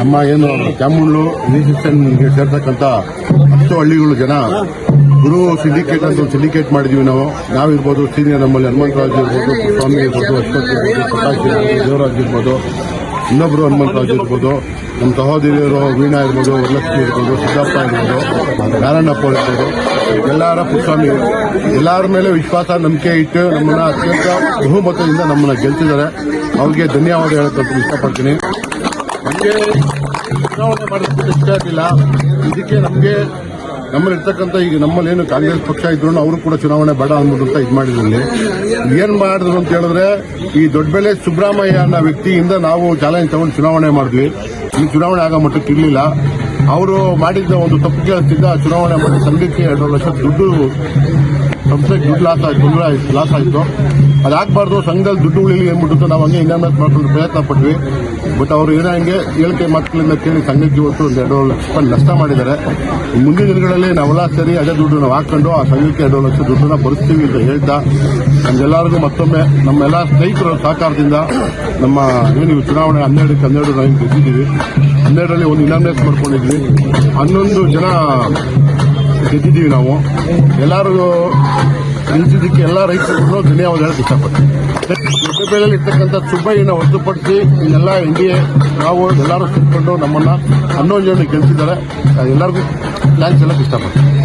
ನಮ್ಮ ಏನು ಚಾಮುಂಡ್ಲು ರಿಜಿಸ್ಟ್ರೇಷನ್ಗೆ ಸೇರ್ತಕ್ಕಂಥ ಹತ್ತು ಹಳ್ಳಿಗಳು ಜನ ಗುರು ಸಿಂಡಿಕೇಟ್ ಅಂತ ಸಿಂಡಿಕೇಟ್ ಮಾಡಿದೀವಿ ನಾವು. ನಾವಿರ್ಬೋದು ಸೀನಿಯರ್ ನಮ್ಮಲ್ಲಿ ಹನುಮಂತರಾಜ್ ಇರ್ಬೋದು, ಸ್ವಾಮಿ ಇರ್ಬೋದು ಅಶ್ವಥ್ ಇರ್ಬೋದು, ಪ್ರಕಾಶ್ ಇರ್ಬೋದು, ದೇವರಾಜ್ ಇರ್ಬೋದು, ಇನ್ನೊಬ್ರು ಹನುಮಂತರಾಜ್ ಇರ್ಬೋದು, ನಮ್ಮ ಸಹೋದರಿಯರು ವೀಣಾ ಇರ್ಬೋದು, ವರಲಕ್ಷ್ಮಿ ಇರ್ಬೋದು, ಸಿದ್ದಪ್ಪ ಇರ್ಬೋದು, ನಾರಾಯಣಪ್ಪ ಇರ್ಬೋದು, ಎಲ್ಲರ ಪುಸ್ವಾಮಿ ಎಲ್ಲರ ಮೇಲೆ ವಿಶ್ವಾಸ, ನಂಬಿಕೆ ಇಟ್ಟು ನಮ್ಮನ್ನ ಅತ್ಯಂತ ಬಹುಮತದಿಂದ ನಮ್ಮನ್ನ ಗೆಲ್ತಿದ್ದಾರೆ ಅವ್ರಿಗೆ ಧನ್ಯವಾದ ಹೇಳೋದಕ್ಕೆ ಇಷ್ಟಪಡ್ತೀನಿ. ನಮಗೆ ಚುನಾವಣೆ ಮಾಡೋದಕ್ಕೆ ಇಷ್ಟ ಆಗಿಲ್ಲ ಇದಕ್ಕೆ ನಮಗೆ ನಮ್ಮಲ್ಲಿರ್ತಕ್ಕಂಥ ಈಗ ನಮ್ಮಲ್ಲಿ ಏನು ಕಾಂಗ್ರೆಸ್ ಪಕ್ಷ ಇದ್ರು ಅವರು ಕೂಡ ಚುನಾವಣೆ ಬೇಡ ಅಂದ್ಬಿಟ್ಟು ಅಂತ ಇದು ಮಾಡಿದ್ರಲ್ಲಿ. ಏನು ಮಾಡಿದ್ರು ಅಂತ ಹೇಳಿದ್ರೆ ಈ ದೊಡ್ಡಬೆಲೆ ಸುಬ್ರಹ್ಮಯ್ಯ ಅನ್ನೋ ವ್ಯಕ್ತಿಯಿಂದ ನಾವು ಚಾಲೆಂಜ್ ತಗೊಂಡು ಚುನಾವಣೆ ಮಾಡಿದ್ವಿ. ಈ ಚುನಾವಣೆ ಆಗೋ ಮಟ್ಟಕ್ಕೆ ಇರಲಿಲ್ಲ. ಅವರು ಮಾಡಿದ್ದ ಒಂದು ತಪ್ಪು ಕೇಳುತ್ತಿದ್ದ ಚುನಾವಣೆ ಮಾಡಿ ಸಂಘಕ್ಕೆ ಎರಡು ಲಕ್ಷ ದುಡ್ಡು ಸಂಸ್ಥೆಗೆ ದುಡ್ಡು ಲಾಸ್ ಆಯ್ತು ಲಾಸ್ ಆಯ್ತು. ಅದಾಗಬಾರ್ದು ಸಂಘದಲ್ಲಿ ದುಡ್ಡು ಉಳಿಲಿ ಅಂದ್ಬಿಟ್ಟು ನಾವು ಹಂಗೆ ಇನ್ನೊಂದು ಮಾಡ್ಕೊಂಡು ಪ್ರಯತ್ನ ಪಟ್ವಿ. ಬಟ್ ಅವರು ಏನೋ ಹಂಗೆ ಹೇಳಿಕೆ ಮಾತುಗಳಿಂದ ಕೇಳಿ ಸಂಘಕ್ಕೆ ಇವತ್ತು ಒಂದು ಎರಡು ಲಕ್ಷ ನಷ್ಟ ಮಾಡಿದ್ದಾರೆ. ಮುಂದಿನ ದಿನಗಳಲ್ಲಿ ನಾವೆಲ್ಲ ಸೇರಿ ಅದೇ ದುಡ್ಡು ನಾವು ಹಾಕೊಂಡು ಆ ಸಂಘಕ್ಕೆ ಎರಡು ಲಕ್ಷ ದುಡ್ಡನ್ನ ಬರೆಸ್ತೀವಿ ಅಂತ ಹೇಳ್ತಾ ನಮ್ಗೆಲ್ಲರಿಗೂ ಮತ್ತೊಮ್ಮೆ ನಮ್ಮೆಲ್ಲ ಸ್ನೇಹಿತರ ಸಹಕಾರದಿಂದ ನಮ್ಮ ಏನು ಚುನಾವಣೆ ಹನ್ನೆರಡಕ್ಕೆ ಹನ್ನೆರಡು ನಾವು ಗೆದ್ದಿದ್ದೀವಿ. ಹನ್ನೆರಡರಲ್ಲಿ ಒಂದು ಇನಾಮಿನೇಟ್ ಮಾಡ್ಕೊಂಡಿದ್ವಿ. ಹನ್ನೊಂದು ಜನ ಗೆದ್ದಿದ್ದೀವಿ ನಾವು. ಎಲ್ಲರಿಗೂ ನಿಲ್ಸಿದ್ದಕ್ಕೆ ಎಲ್ಲ ರೈತರು ಧನ್ಯವಾದ ಹೇಳಕ್ಕೆ ಇಷ್ಟಪಡ್ತೀವಿ ದೊಡ್ಡಬೇಳೆಯಲ್ಲಿ ಇರ್ತಕ್ಕಂಥ ಸುಬ್ಬಯ್ಯನ ಹೊರತುಪಡಿಸಿ ಎಲ್ಲ ಎನ್ ನಾವು ಎಲ್ಲರೂ ಸೇರಿಕೊಂಡು ನಮ್ಮನ್ನ ಹನ್ನೊಂದು ಜನ ಎಲ್ಲರಿಗೂ ಥ್ಯಾಂಕ್ಸ್ ಹೇಳಕ್ಕೆ ಇಷ್ಟಪಡ್ತೀನಿ